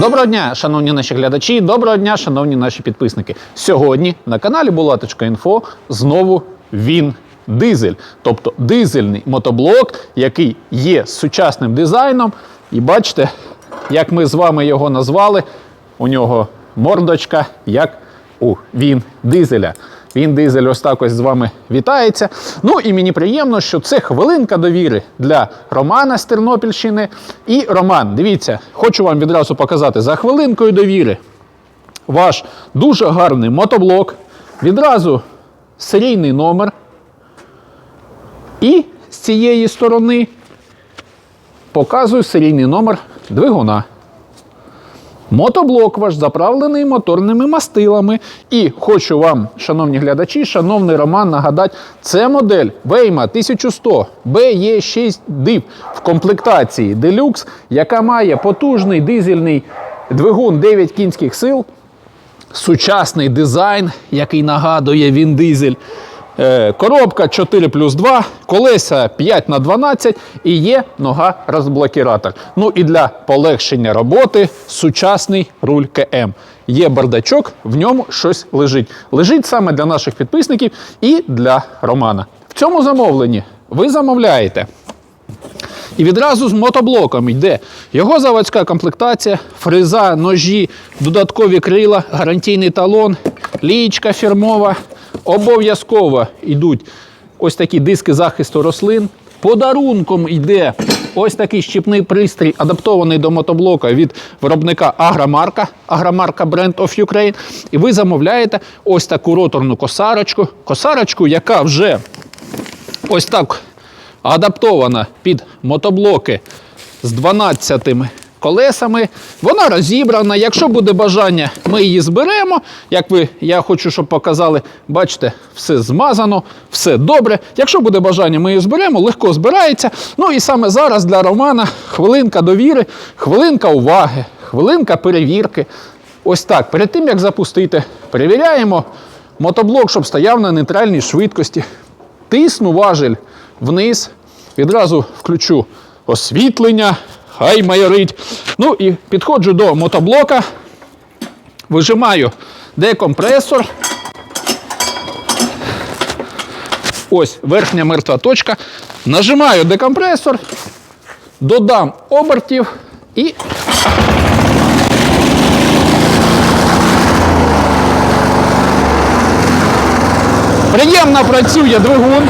Доброго дня, шановні наші глядачі, доброго дня, шановні наші підписники. Сьогодні на каналі Булаточка.Інфо знову він дизель, тобто дизельний мотоблок, який є сучасним дизайном. І бачите, як ми з вами його назвали. У нього мордочка, як у він дизеля. Він дизель ось так ось з вами вітається. Ну і мені приємно, що це хвилинка довіри для Романа з Тернопільщини. І Роман, дивіться, хочу вам відразу показати за хвилинкою довіри ваш дуже гарний мотоблок. Відразу серійний номер. І з цієї сторони показую серійний номер двигуна. Мотоблок ваш заправлений моторними мастилами. І хочу вам, шановні глядачі, шановний Роман, нагадати, це модель Вейма 1100 BE6 DIV в комплектації Deluxe, яка має потужний дизельний двигун 9 кінських сил, сучасний дизайн, який нагадує він дизель. Е, Коробка 4 плюс 2, колеса 5 на 12 і є нога розблокіратор. Ну і для полегшення роботи сучасний руль КМ. Є бардачок, в ньому щось лежить. Лежить саме для наших підписників і для Романа. В цьому замовленні ви замовляєте. І відразу з мотоблоком йде його заводська комплектація, фреза, ножі, додаткові крила, гарантійний талон, лієчка фірмова. Обов'язково йдуть ось такі диски захисту рослин. Подарунком йде ось такий щіпний пристрій, адаптований до мотоблока від виробника Агромарка, Агромарка Brand of Ukraine. І ви замовляєте ось таку роторну косарочку, косарочку, яка вже ось так адаптована під мотоблоки з 12 колесами. Вона розібрана. Якщо буде бажання, ми її зберемо. Як ви, я хочу, щоб показали, бачите, все змазано, все добре. Якщо буде бажання, ми її зберемо, легко збирається. Ну і саме зараз для Романа хвилинка довіри, хвилинка уваги, хвилинка перевірки. Ось так. Перед тим як запустити, перевіряємо мотоблок, щоб стояв на нейтральній швидкості. Тисну важель вниз, відразу включу освітлення, хай майорить. Ну і підходжу до мотоблока, вижимаю декомпресор. Ось верхня мертва точка. Нажимаю декомпресор, додам обертів і. Приємно працює двигун.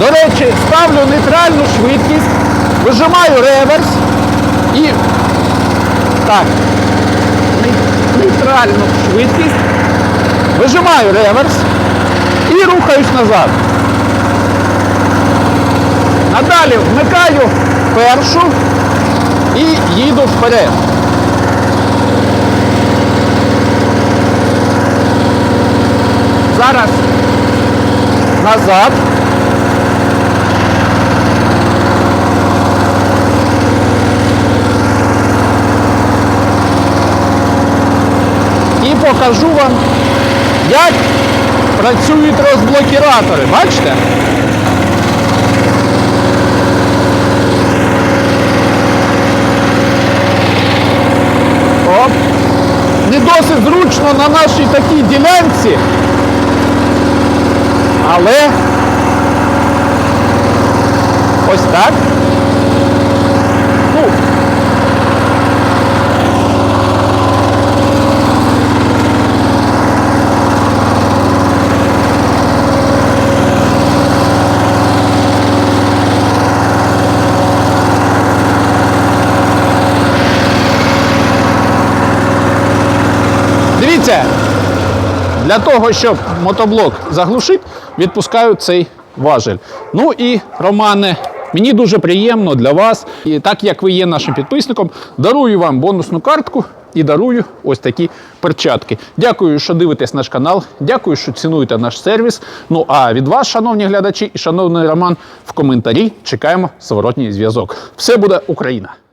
До речі, ставлю нейтральну швидкість, вижимаю реверс і так, нейтральну швидкість, вижимаю реверс і рухаюсь назад. Надалі вмикаю першу і їду вперед. Зараз назад. І покажу вам, як працюють розблокіратори. Бачите? Оп. Не досить зручно на нашій такій ділянці. Але ось так. Ну. Дивіться, для того, щоб мотоблок заглушити, відпускаю цей важель. Ну і, Романе, мені дуже приємно для вас, і так як ви є нашим підписником, дарую вам бонусну картку і дарую ось такі перчатки. Дякую, що дивитесь наш канал. Дякую, що цінуєте наш сервіс. Ну а від вас, шановні глядачі і шановний Роман, в коментарі чекаємо зворотній зв'язок. Все буде Україна!